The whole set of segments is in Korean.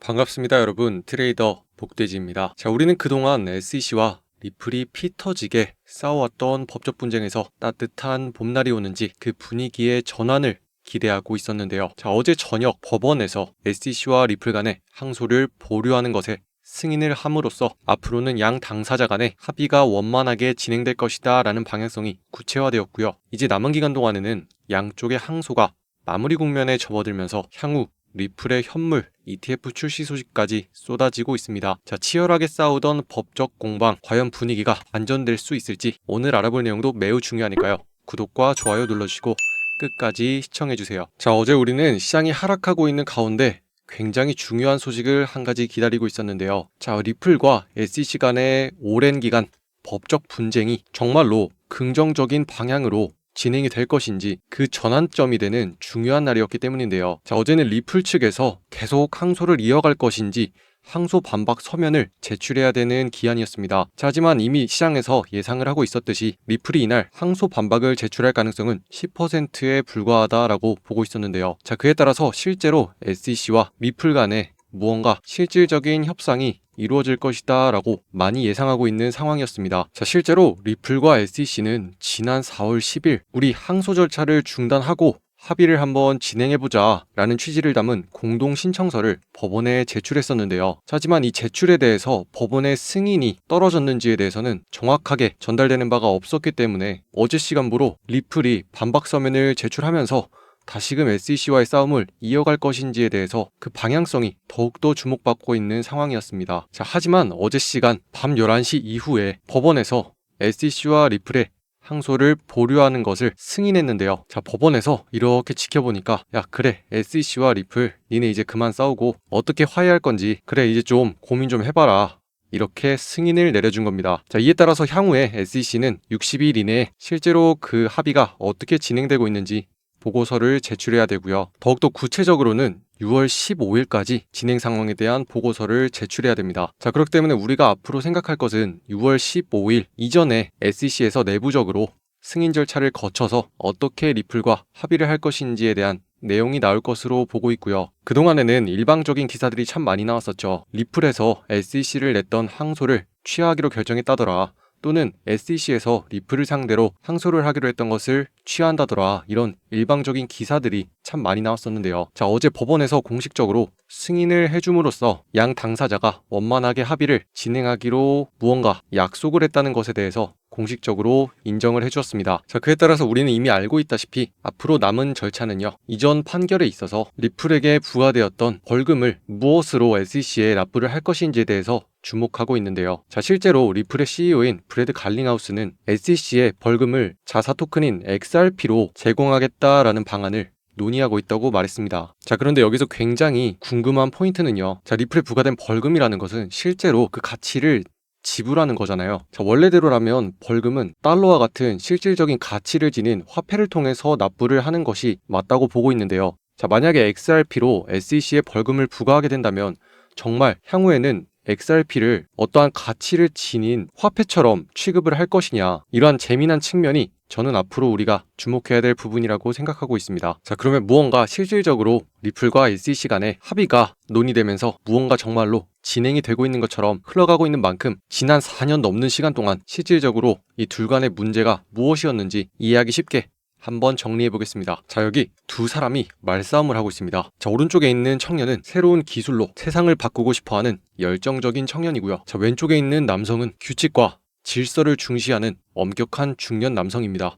반갑습니다, 여러분. 트레이더 복돼지입니다. 자, 우리는 그동안 SEC와 리플이 피 터지게 싸워왔던 법적 분쟁에서 따뜻한 봄날이 오는지 그 분위기의 전환을 기대하고 있었는데요. 자, 어제 저녁 법원에서 SEC와 리플 간의 항소를 보류하는 것에 승인을 함으로써 앞으로는 양 당사자 간의 합의가 원만하게 진행될 것이다 라는 방향성이 구체화되었고요. 이제 남은 기간 동안에는 양쪽의 항소가 마무리 국면에 접어들면서 향후 리플의 현물 ETF 출시 소식까지 쏟아지고 있습니다. 자, 치열하게 싸우던 법적 공방, 과연 분위기가 안전될 수 있을지 오늘 알아볼 내용도 매우 중요하니까요. 구독과 좋아요 눌러주시고 끝까지 시청해주세요. 자, 어제 우리는 시장이 하락하고 있는 가운데 굉장히 중요한 소식을 한 가지 기다리고 있었는데요. 자, 리플과 SEC 간의 오랜 기간 법적 분쟁이 정말로 긍정적인 방향으로 진행이 될 것인지 그 전환점이 되는 중요한 날이었기 때문인데요. 자, 어제는 리플 측에서 계속 항소를 이어갈 것인지 항소 반박 서면을 제출해야 되는 기한이었습니다. 자, 하지만 이미 시장에서 예상을 하고 있었듯이 리플이 이날 항소 반박을 제출할 가능성은 10%에 불과하다라고 보고 있었는데요. 자, 그에 따라서 실제로 SEC와 리플 간의 무언가 실질적인 협상이 이루어질 것이다 라고 많이 예상하고 있는 상황이었습니다. 자, 실제로 리플과 SEC는 지난 4월 10일 우리 항소 절차를 중단하고 합의를 한번 진행해보자 라는 취지를 담은 공동 신청서를 법원에 제출했었는데요. 자, 하지만 이 제출에 대해서 법원의 승인이 떨어졌는지에 대해서는 정확하게 전달되는 바가 없었기 때문에 어제 시간부로 리플이 반박 서면을 제출하면서 다시금 SEC와의 싸움을 이어갈 것인지에 대해서 그 방향성이 더욱더 주목받고 있는 상황이었습니다. 자, 하지만 어제 시간 밤 11시 이후에 법원에서 SEC와 리플의 항소를 보류하는 것을 승인했는데요. 자, 법원에서 이렇게 지켜보니까, 야, 그래, SEC와 리플, 니네 이제 그만 싸우고, 어떻게 화해할 건지, 그래, 이제 좀 고민 좀 해봐라. 이렇게 승인을 내려준 겁니다. 자, 이에 따라서 향후에 SEC는 60일 이내에 실제로 그 합의가 어떻게 진행되고 있는지 보고서를 제출해야 되고요. 더욱더 구체적으로는 6월 15일까지 진행 상황에 대한 보고서를 제출해야 됩니다. 자, 그렇기 때문에 우리가 앞으로 생각할 것은 6월 15일 이전에 SEC에서 내부적으로 승인 절차를 거쳐서 어떻게 리플과 합의를 할 것인지에 대한 내용이 나올 것으로 보고 있고요. 그동안에는 일방적인 기사들이 참 많이 나왔었죠. 리플에서 SEC를 냈던 항소를 취하하기로 결정했다더라. 또는 SEC에서 리플을 상대로 항소를 하기로 했던 것을 취한다더라 이런 일방적인 기사들이 참 많이 나왔었는데요. 자 어제 법원에서 공식적으로 승인을 해줌으로써 양 당사자가 원만하게 합의를 진행하기로 무언가 약속을 했다는 것에 대해서 공식적으로 인정을 해주었습니다. 자, 그에 따라서 우리는 이미 알고 있다시피 앞으로 남은 절차는요. 이전 판결에 있어서 리플에게 부과되었던 벌금을 무엇으로 SEC에 납부를 할 것인지에 대해서 주목하고 있는데요. 자, 실제로 리플의 CEO인 브래드 갈링하우스는 SEC에 벌금을 자사 토큰인 XRP로 제공하겠다라는 방안을 논의하고 있다고 말했습니다. 자, 그런데 여기서 굉장히 궁금한 포인트는요. 자, 리플에 부과된 벌금이라는 것은 실제로 그 가치를 지불하는 거잖아요. 자, 원래대로라면 벌금은 달러와 같은 실질적인 가치를 지닌 화폐를 통해서 납부를 하는 것이 맞다고 보고 있는데요. 자, 만약에 XRP로 SEC에 벌금을 부과하게 된다면 정말 향후에는 XRP를 어떠한 가치를 지닌 화폐처럼 취급을 할 것이냐 이러한 재미난 측면이 저는 앞으로 우리가 주목해야 될 부분이라고 생각하고 있습니다. 자, 그러면 무언가 실질적으로 리플과 SEC 간의 합의가 논의되면서 무언가 정말로 진행이 되고 있는 것처럼 흘러가고 있는 만큼 지난 4년 넘는 시간 동안 실질적으로 이 둘 간의 문제가 무엇이었는지 이해하기 쉽게 한번 정리해 보겠습니다. 자, 여기 두 사람이 말싸움을 하고 있습니다. 자, 오른쪽에 있는 청년은 새로운 기술로 세상을 바꾸고 싶어 하는 열정적인 청년이고요. 자, 왼쪽에 있는 남성은 규칙과 질서를 중시하는 엄격한 중년 남성입니다.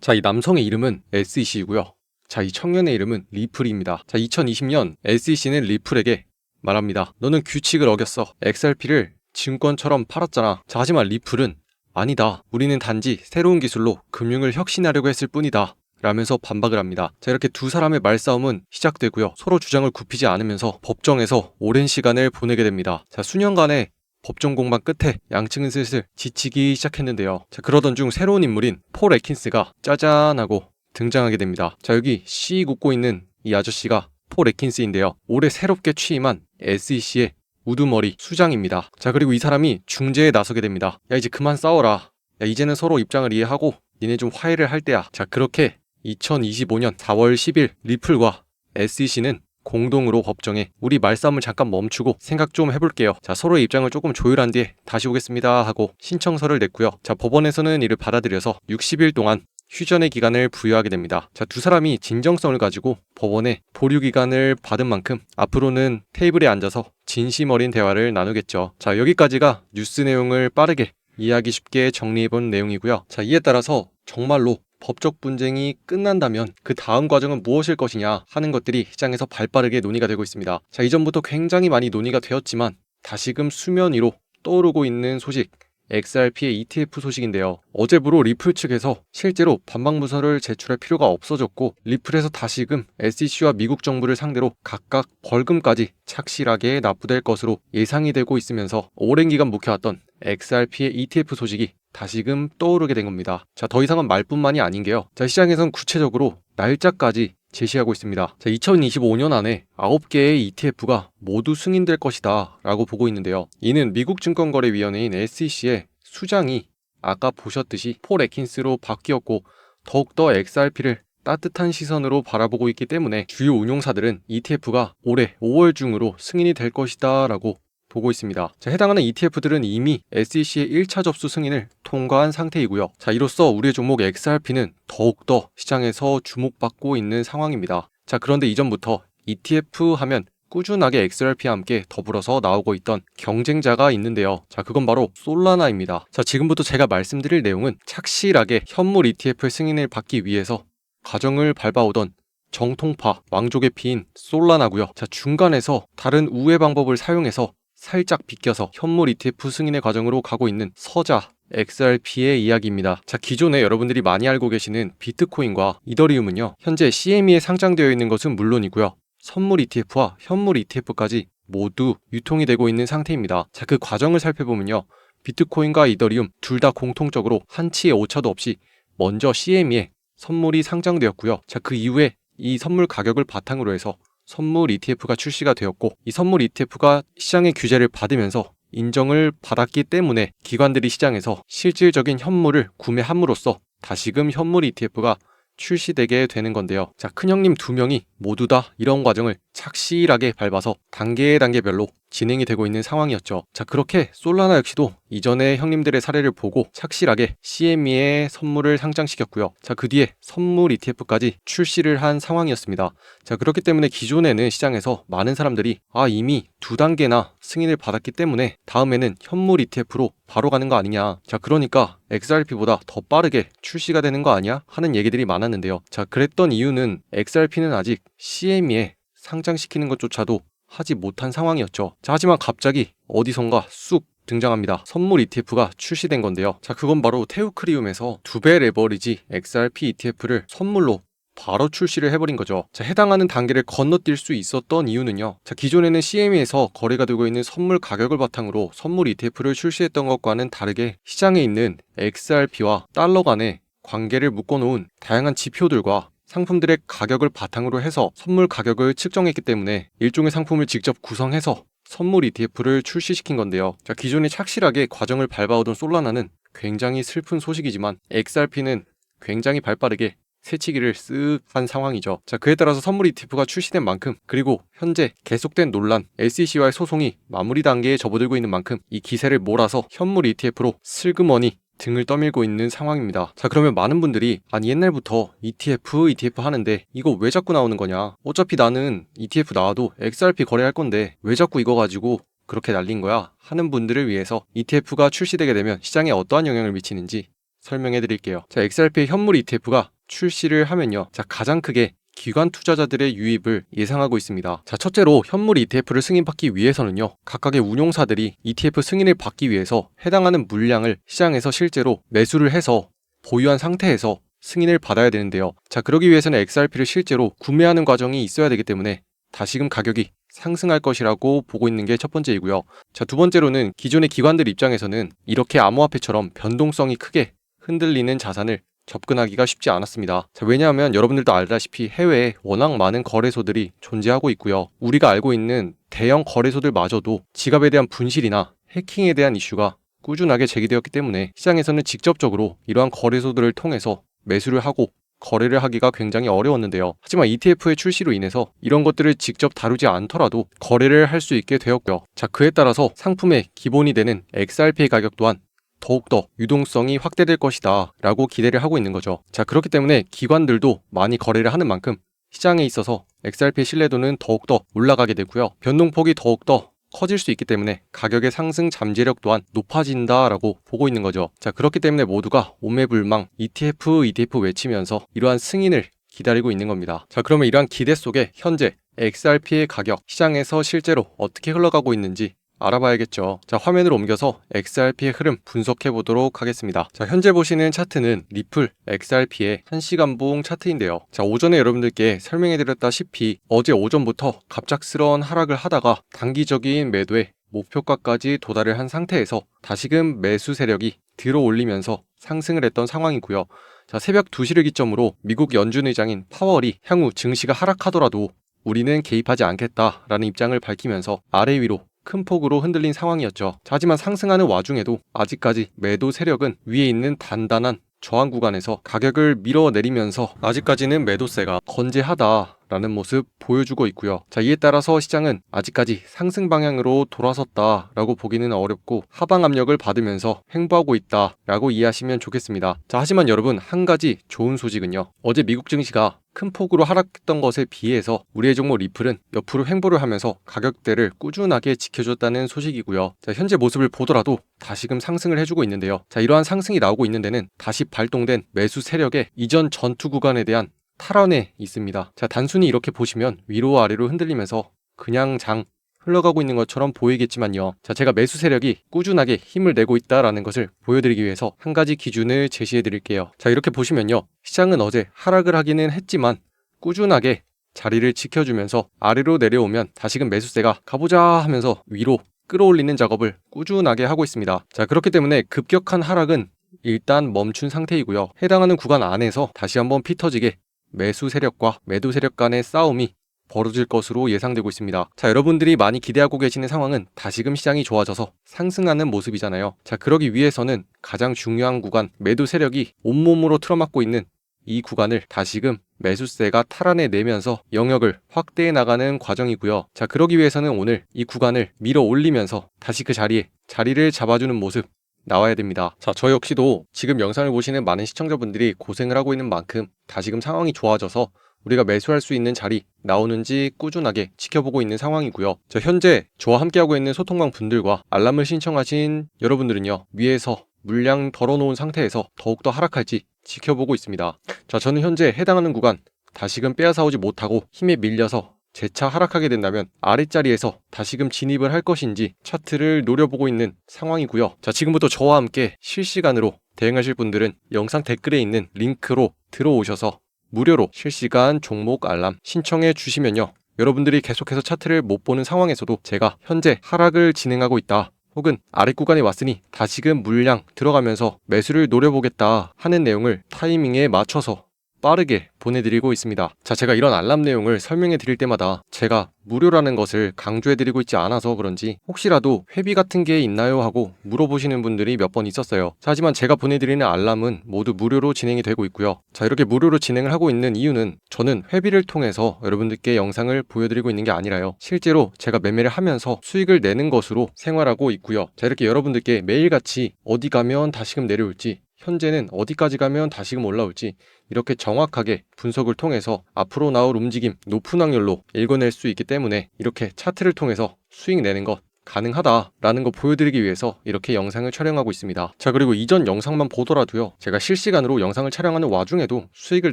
자, 이 남성의 이름은 SEC이고요. 자, 이 청년의 이름은 리플입니다. 자, 2020년 SEC는 리플에게 말합니다. 너는 규칙을 어겼어. XRP를 증권처럼 팔았잖아. 자, 하지만 리플은 아니다. 우리는 단지 새로운 기술로 금융을 혁신하려고 했을 뿐이다. 라면서 반박을 합니다. 자, 이렇게 두 사람의 말싸움은 시작되고요. 서로 주장을 굽히지 않으면서 법정에서 오랜 시간을 보내게 됩니다. 자, 수년간의 법정 공방 끝에 양측은 슬슬 지치기 시작했는데요. 자, 그러던 중 새로운 인물인 폴 에킨스가 짜잔하고 등장하게 됩니다. 자, 여기 씩 웃고 있는 이 아저씨가 폴 에킨스인데요. 올해 새롭게 취임한 SEC의 우두머리 수장입니다. 자, 그리고 이 사람이 중재에 나서게 됩니다. 야, 이제 그만 싸워라. 야, 이제는 서로 입장을 이해하고 니네 좀 화해를 할 때야. 자, 그렇게 2025년 4월 10일 리플과 SEC는 공동으로 법정에 우리 말싸움을 잠깐 멈추고 생각 좀 해볼게요. 자, 서로의 입장을 조금 조율한 뒤에 다시 오겠습니다 하고 신청서를 냈고요. 자, 법원에서는 이를 받아들여서 60일 동안 휴전의 기간을 부여하게 됩니다. 자, 두 사람이 진정성을 가지고 법원에 보류 기간을 받은 만큼 앞으로는 테이블에 앉아서 진심 어린 대화를 나누겠죠. 자, 여기까지가 뉴스 내용을 빠르게 이해하기 쉽게 정리해본 내용이고요. 자, 이에 따라서 정말로 법적 분쟁이 끝난다면 그 다음 과정은 무엇일 것이냐 하는 것들이 시장에서 발빠르게 논의가 되고 있습니다. 자, 이전부터 굉장히 많이 논의가 되었지만 다시금 수면 위로 떠오르고 있는 소식. XRP의 ETF 소식인데요. 어제부로 리플 측에서 실제로 반박문서를 제출할 필요가 없어졌고 리플에서 다시금 SEC와 미국 정부를 상대로 각각 벌금까지 착실하게 납부될 것으로 예상이 되고 있으면서 오랜 기간 묵혀왔던 XRP의 ETF 소식이 다시금 떠오르게 된 겁니다. 자, 더 이상은 말뿐만이 아닌 게요. 자, 시장에선 구체적으로 날짜까지 제시하고 있습니다. 자, 2025년 안에 9개의 ETF가 모두 승인될 것이다 라고 보고 있는데요. 이는 미국 증권거래위원회인 SEC의 수장이 아까 보셨듯이 폴 에킨스로 바뀌었고 더욱더 XRP를 따뜻한 시선으로 바라보고 있기 때문에 주요 운용사들은 ETF가 올해 5월 중으로 승인이 될 것이다 라고 보고 있습니다. 자, 해당하는 ETF들은 이미 SEC의 1차 접수 승인을 통과한 상태이고요. 자, 이로써 우리의 종목 XRP는 더욱더 시장에서 주목받고 있는 상황입니다. 자, 그런데 이전부터 ETF 하면 꾸준하게 XRP와 함께 더불어서 나오고 있던 경쟁자가 있는데요. 자, 그건 바로 솔라나입니다. 자, 지금부터 제가 말씀드릴 내용은 착실하게 현물 ETF 승인을 받기 위해서 과정을 밟아오던 정통파 왕족의 피인 솔라나고요. 자, 중간에서 다른 우회 방법을 사용해서 살짝 비껴서 현물 ETF 승인의 과정으로 가고 있는 서자 XRP의 이야기입니다. 자, 기존에 여러분들이 많이 알고 계시는 비트코인과 이더리움은요, 현재 CME에 상장되어 있는 것은 물론이고요, 선물 ETF와 현물 ETF까지 모두 유통이 되고 있는 상태입니다. 자, 그 과정을 살펴보면요, 비트코인과 이더리움 둘 다 공통적으로 한치의 오차도 없이 먼저 CME에 선물이 상장되었고요. 자, 그 이후에 이 선물 가격을 바탕으로 해서 선물 ETF가 출시가 되었고 이 선물 ETF가 시장의 규제를 받으면서 인정을 받았기 때문에 기관들이 시장에서 실질적인 현물을 구매함으로써 다시금 현물 ETF가 출시되게 되는 건데요. 자, 큰형님 두 명이 모두 다 이런 과정을 착실하게 밟아서 단계 단계별로 진행이 되고 있는 상황이었죠. 자, 그렇게 솔라나 역시도 이전에 형님들의 사례를 보고 착실하게 CME에 선물을 상장시켰고요. 자, 그 뒤에 선물 ETF까지 출시를 한 상황이었습니다. 자, 그렇기 때문에 기존에는 시장에서 많은 사람들이 아, 이미 두 단계나 승인을 받았기 때문에 다음에는 현물 ETF로 바로 가는 거 아니냐. 자, 그러니까 XRP보다 더 빠르게 출시가 되는 거 아니야? 하는 얘기들이 많았는데요. 자, 그랬던 이유는 XRP는 아직 CME에 상장시키는 것조차도 하지 못한 상황이었죠. 자, 하지만 갑자기 어디선가 쑥 등장합니다. 선물 ETF가 출시된 건데요. 자, 그건 바로 테우크리움에서 두 배 레버리지 XRP ETF를 선물로 바로 출시를 해버린 거죠. 자, 해당하는 단계를 건너뛸 수 있었던 이유는요. 자, 기존에는 CME에서 거래가 되고 있는 선물 가격을 바탕으로 선물 ETF를 출시했던 것과는 다르게 시장에 있는 XRP와 달러 간의 관계를 묶어놓은 다양한 지표들과 상품들의 가격을 바탕으로 해서 선물 가격을 측정했기 때문에 일종의 상품을 직접 구성해서 선물 ETF를 출시시킨 건데요. 자, 기존에 착실하게 과정을 밟아오던 솔라나는 굉장히 슬픈 소식이지만 XRP는 굉장히 발빠르게 새치기를 쓱 한 상황이죠. 자, 그에 따라서 선물 ETF가 출시된 만큼 그리고 현재 계속된 논란, SEC와의 소송이 마무리 단계에 접어들고 있는 만큼 이 기세를 몰아서 현물 ETF로 슬그머니 등을 떠밀고 있는 상황입니다. 자, 그러면 많은 분들이 아니 옛날부터 ETF, ETF 하는데 이거 왜 자꾸 나오는 거냐? 어차피 나는 ETF 나와도 XRP 거래할 건데 왜 자꾸 이거 가지고 그렇게 날린 거야? 하는 분들을 위해서 ETF가 출시되게 되면 시장에 어떠한 영향을 미치는지 설명해 드릴게요. 자, XRP 현물 ETF가 출시를 하면요. 자, 가장 크게 기관 투자자들의 유입을 예상하고 있습니다. 자, 첫째로 현물 ETF를 승인받기 위해서는요. 각각의 운용사들이 ETF 승인을 받기 위해서 해당하는 물량을 시장에서 실제로 매수를 해서 보유한 상태에서 승인을 받아야 되는데요. 자, 그러기 위해서는 XRP를 실제로 구매하는 과정이 있어야 되기 때문에 다시금 가격이 상승할 것이라고 보고 있는 게 첫 번째이고요. 자, 두 번째로는 기존의 기관들 입장에서는 이렇게 암호화폐처럼 변동성이 크게 흔들리는 자산을 접근하기가 쉽지 않았습니다. 자, 왜냐하면 여러분들도 알다시피 해외에 워낙 많은 거래소들이 존재하고 있고요. 우리가 알고 있는 대형 거래소들마저도 지갑에 대한 분실이나 해킹에 대한 이슈가 꾸준하게 제기되었기 때문에 시장에서는 직접적으로 이러한 거래소들을 통해서 매수를 하고 거래를 하기가 굉장히 어려웠는데요. 하지만 ETF의 출시로 인해서 이런 것들을 직접 다루지 않더라도 거래를 할 수 있게 되었고요. 자, 그에 따라서 상품의 기본이 되는 XRP의 가격 또한 더욱더 유동성이 확대될 것이다 라고 기대를 하고 있는 거죠. 자, 그렇기 때문에 기관들도 많이 거래를 하는 만큼 시장에 있어서 XRP의 신뢰도는 더욱더 올라가게 되고요. 변동폭이 더욱더 커질 수 있기 때문에 가격의 상승 잠재력 또한 높아진다라고 보고 있는 거죠. 자, 그렇기 때문에 모두가 오매불망 ETF, ETF 외치면서 이러한 승인을 기다리고 있는 겁니다. 자, 그러면 이러한 기대 속에 현재 XRP의 가격 시장에서 실제로 어떻게 흘러가고 있는지 알아봐야겠죠. 자, 화면을 옮겨서 XRP의 흐름 분석해 보도록 하겠습니다. 자, 현재 보시는 차트는 리플 XRP의 1시간 봉 차트인데요. 자, 오전에 여러분들께 설명해 드렸다시피 어제 오전부터 갑작스러운 하락을 하다가 단기적인 매도에 목표가까지 도달을 한 상태에서 다시금 매수 세력이 들어 올리면서 상승을 했던 상황이고요. 자, 새벽 2시를 기점으로 미국 연준 의장인 파월이 향후 증시가 하락하더라도 우리는 개입하지 않겠다라는 입장을 밝히면서 아래 위로 큰 폭으로 흔들린 상황이었죠. 자, 하지만 상승하는 와중에도 아직까지 매도 세력은 위에 있는 단단한 저항 구간에서 가격을 밀어내리면서 아직까지는 매도세가 건재하다 라는 모습 보여주고 있고요. 자, 이에 따라서 시장은 아직까지 상승 방향으로 돌아섰다라고 보기는 어렵고 하방 압력을 받으면서 횡보하고 있다라고 이해하시면 좋겠습니다. 자, 하지만 여러분 한 가지 좋은 소식은요. 어제 미국 증시가 큰 폭으로 하락했던 것에 비해서 우리의 종목 리플은 옆으로 횡보를 하면서 가격대를 꾸준하게 지켜줬다는 소식이고요. 자, 현재 모습을 보더라도 다시금 상승을 해주고 있는데요. 자, 이러한 상승이 나오고 있는 데는 다시 발동된 매수 세력의 이전 전투 구간에 대한 탈환에 있습니다. 자, 단순히 이렇게 보시면 위로 아래로 흔들리면서 그냥 장 흘러가고 있는 것처럼 보이겠지만요. 자, 제가 매수 세력이 꾸준하게 힘을 내고 있다라는 것을 보여드리기 위해서 한 가지 기준을 제시해 드릴게요. 자, 이렇게 보시면요. 시장은 어제 하락을 하기는 했지만 꾸준하게 자리를 지켜주면서 아래로 내려오면 다시금 매수세가 가보자 하면서 위로 끌어올리는 작업을 꾸준하게 하고 있습니다. 자, 그렇기 때문에 급격한 하락은 일단 멈춘 상태이고요. 해당하는 구간 안에서 다시 한번 피 터지게 매수 세력과 매도 세력 간의 싸움이 벌어질 것으로 예상되고 있습니다. 자, 여러분들이 많이 기대하고 계시는 상황은 다시금 시장이 좋아져서 상승하는 모습이잖아요. 자, 그러기 위해서는 가장 중요한 구간, 매도 세력이 온몸으로 틀어막고 있는 이 구간을 다시금 매수세가 탈환해 내면서 영역을 확대해 나가는 과정이고요. 자, 그러기 위해서는 오늘 이 구간을 밀어 올리면서 다시 그 자리에 자리를 잡아주는 모습 나와야 됩니다. 자, 저 역시도 지금 영상을 보시는 많은 시청자분들이 고생을 하고 있는 만큼 다시금 상황이 좋아져서 우리가 매수할 수 있는 자리 나오는지 꾸준하게 지켜보고 있는 상황이고요. 자, 현재 저와 함께하고 있는 소통방 분들과 알람을 신청하신 여러분들은요. 위에서 물량 덜어놓은 상태에서 더욱더 하락할지 지켜보고 있습니다. 자, 저는 현재 해당하는 구간 다시금 빼앗아오지 못하고 힘에 밀려서 재차 하락하게 된다면 아랫자리에서 다시금 진입을 할 것인지 차트를 노려보고 있는 상황이고요. 자, 지금부터 저와 함께 실시간으로 대응하실 분들은 영상 댓글에 있는 링크로 들어오셔서 무료로 실시간 종목 알람 신청해 주시면요. 여러분들이 계속해서 차트를 못 보는 상황에서도 제가 현재 하락을 진행하고 있다. 혹은 아래 구간에 왔으니 다시금 물량 들어가면서 매수를 노려보겠다 하는 내용을 타이밍에 맞춰서 빠르게 보내드리고 있습니다. 자, 제가 이런 알람 내용을 설명해 드릴 때마다 제가 무료라는 것을 강조해 드리고 있지 않아서 그런지 혹시라도 회비 같은 게 있나요? 하고 물어보시는 분들이 몇 번 있었어요. 자, 하지만 제가 보내드리는 알람은 모두 무료로 진행이 되고 있고요. 자, 이렇게 무료로 진행을 하고 있는 이유는 저는 회비를 통해서 여러분들께 영상을 보여드리고 있는 게 아니라요. 실제로 제가 매매를 하면서 수익을 내는 것으로 생활하고 있고요. 자, 이렇게 여러분들께 매일같이 어디 가면 다시금 내려올지 현재는 어디까지 가면 다시금 올라올지 이렇게 정확하게 분석을 통해서 앞으로 나올 움직임 높은 확률로 읽어낼 수 있기 때문에 이렇게 차트를 통해서 수익 내는 것 가능하다라는 거 보여드리기 위해서 이렇게 영상을 촬영하고 있습니다. 자 그리고 이전 영상만 보더라도요 제가 실시간으로 영상을 촬영하는 와중에도 수익을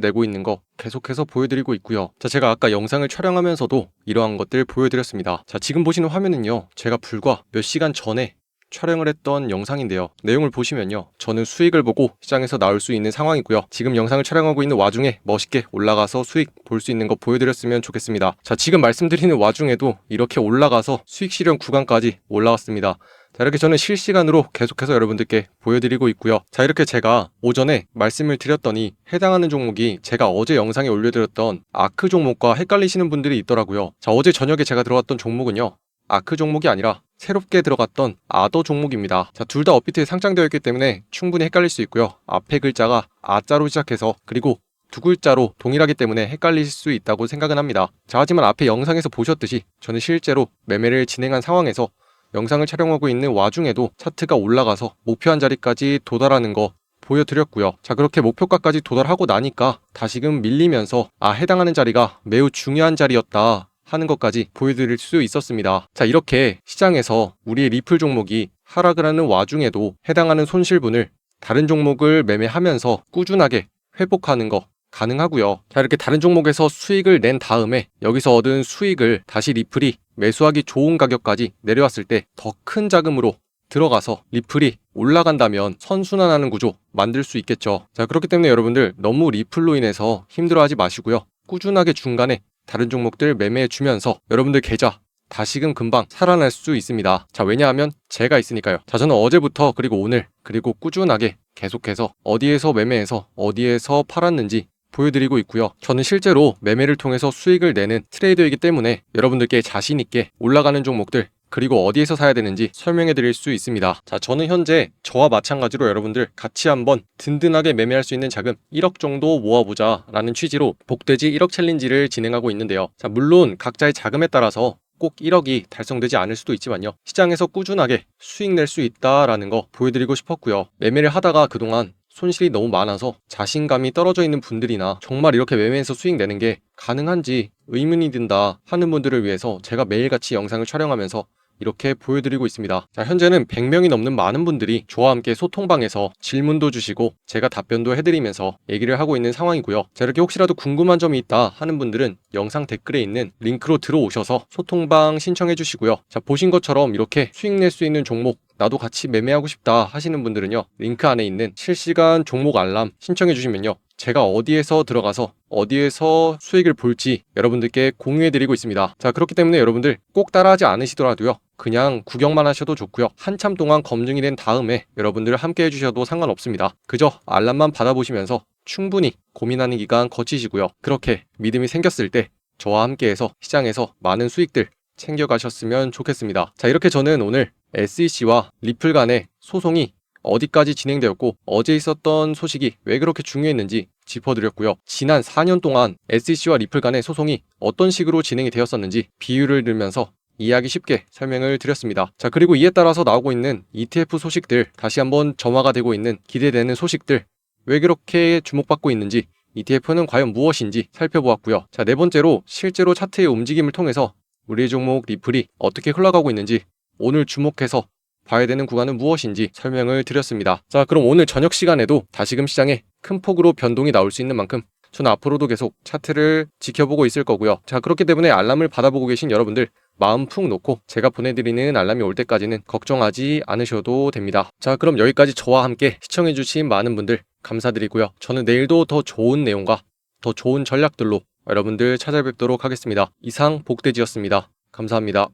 내고 있는 거 계속해서 보여드리고 있고요. 자 제가 아까 영상을 촬영하면서도 이러한 것들 보여드렸습니다. 자 지금 보시는 화면은요 제가 불과 몇 시간 전에 촬영을 했던 영상인데요. 내용을 보시면요. 저는 수익을 보고 시장에서 나올 수 있는 상황이고요. 지금 영상을 촬영하고 있는 와중에 멋있게 올라가서 수익 볼 수 있는 거 보여드렸으면 좋겠습니다. 자, 지금 말씀드리는 와중에도 이렇게 올라가서 수익 실현 구간까지 올라왔습니다. 자, 이렇게 저는 실시간으로 계속해서 여러분들께 보여드리고 있고요. 자, 이렇게 제가 오전에 말씀을 드렸더니 해당하는 종목이 제가 어제 영상에 올려드렸던 아크 종목과 헷갈리시는 분들이 있더라고요. 자, 어제 저녁에 제가 들어왔던 종목은요. 아크 종목이 아니라 새롭게 들어갔던 아더 종목입니다. 자, 둘 다 업비트에 상장되어 있기 때문에 충분히 헷갈릴 수 있고요. 앞에 글자가 아자로 시작해서 그리고 두 글자로 동일하기 때문에 헷갈릴 수 있다고 생각은 합니다. 자, 하지만 앞에 영상에서 보셨듯이 저는 실제로 매매를 진행한 상황에서 영상을 촬영하고 있는 와중에도 차트가 올라가서 목표한 자리까지 도달하는 거 보여드렸고요. 자, 그렇게 목표가까지 도달하고 나니까 다시금 밀리면서 아, 해당하는 자리가 매우 중요한 자리였다 하는 것까지 보여드릴 수 있었습니다. 자, 이렇게 시장에서 우리의 리플 종목이 하락을 하는 와중에도 해당하는 손실분을 다른 종목을 매매하면서 꾸준하게 회복하는 거 가능하고요. 자, 이렇게 다른 종목에서 수익을 낸 다음에 여기서 얻은 수익을 다시 리플이 매수하기 좋은 가격까지 내려왔을 때 더 큰 자금으로 들어가서 리플이 올라간다면 선순환하는 구조 만들 수 있겠죠. 자, 그렇기 때문에 여러분들 너무 리플로 인해서 힘들어하지 마시고요. 꾸준하게 중간에 다른 종목들 매매해 주면서 여러분들 계좌 다시금 금방 살아날 수 있습니다. 자, 왜냐하면 제가 있으니까요. 자, 저는 어제부터 그리고 오늘 그리고 꾸준하게 계속해서 어디에서 매매해서 어디에서 팔았는지 보여드리고 있고요. 저는 실제로 매매를 통해서 수익을 내는 트레이더이기 때문에 여러분들께 자신 있게 올라가는 종목들 그리고 어디에서 사야 되는지 설명해 드릴 수 있습니다. 자, 저는 현재 저와 마찬가지로 여러분들 같이 한번 든든하게 매매할 수 있는 자금 1억 정도 모아보자 라는 취지로 복돼지 1억 챌린지를 진행하고 있는데요. 자, 물론 각자의 자금에 따라서 꼭 1억이 달성되지 않을 수도 있지만요. 시장에서 꾸준하게 수익 낼 수 있다라는 거 보여드리고 싶었고요. 매매를 하다가 그동안 손실이 너무 많아서 자신감이 떨어져 있는 분들이나 정말 이렇게 매매해서 수익 내는 게 가능한지 의문이 든다 하는 분들을 위해서 제가 매일같이 영상을 촬영하면서 이렇게 보여드리고 있습니다. 자, 현재는 100명이 넘는 많은 분들이 저와 함께 소통방에서 질문도 주시고 제가 답변도 해드리면서 얘기를 하고 있는 상황이고요. 자, 이렇게 혹시라도 궁금한 점이 있다 하는 분들은 영상 댓글에 있는 링크로 들어오셔서 소통방 신청해 주시고요. 자, 보신 것처럼 이렇게 수익 낼 수 있는 종목 나도 같이 매매하고 싶다 하시는 분들은요. 링크 안에 있는 실시간 종목 알람 신청해 주시면요. 제가 어디에서 들어가서 어디에서 수익을 볼지 여러분들께 공유해 드리고 있습니다. 자, 그렇기 때문에 여러분들 꼭 따라하지 않으시더라도요. 그냥 구경만 하셔도 좋고요. 한참 동안 검증이 된 다음에 여러분들 함께 해주셔도 상관없습니다. 그저 알람만 받아보시면서 충분히 고민하는 기간 거치시고요. 그렇게 믿음이 생겼을 때 저와 함께해서 시장에서 많은 수익들 챙겨가셨으면 좋겠습니다. 자, 이렇게 저는 오늘 SEC와 리플 간의 소송이 어디까지 진행되었고 어제 있었던 소식이 왜 그렇게 중요했는지 짚어드렸고요. 지난 4년 동안 SEC와 리플 간의 소송이 어떤 식으로 진행이 되었었는지 비유를 들면서 이해하기 쉽게 설명을 드렸습니다. 자, 그리고 이에 따라서 나오고 있는 ETF 소식들, 다시 한번 점화가 되고 있는 기대되는 소식들, 왜 그렇게 주목받고 있는지, ETF는 과연 무엇인지 살펴보았고요. 자, 네 번째로 실제로 차트의 움직임을 통해서 우리 종목 리플이 어떻게 흘러가고 있는지 오늘 주목해서 봐야 되는 구간은 무엇인지 설명을 드렸습니다. 자, 그럼 오늘 저녁 시간에도 다시금 시장에 큰 폭으로 변동이 나올 수 있는 만큼 저는 앞으로도 계속 차트를 지켜보고 있을 거고요. 자, 그렇기 때문에 알람을 받아보고 계신 여러분들 마음 푹 놓고 제가 보내드리는 알람이 올 때까지는 걱정하지 않으셔도 됩니다. 자, 그럼 여기까지 저와 함께 시청해주신 많은 분들 감사드리고요. 저는 내일도 더 좋은 내용과 더 좋은 전략들로 여러분들 찾아뵙도록 하겠습니다. 이상 복돼지였습니다. 감사합니다.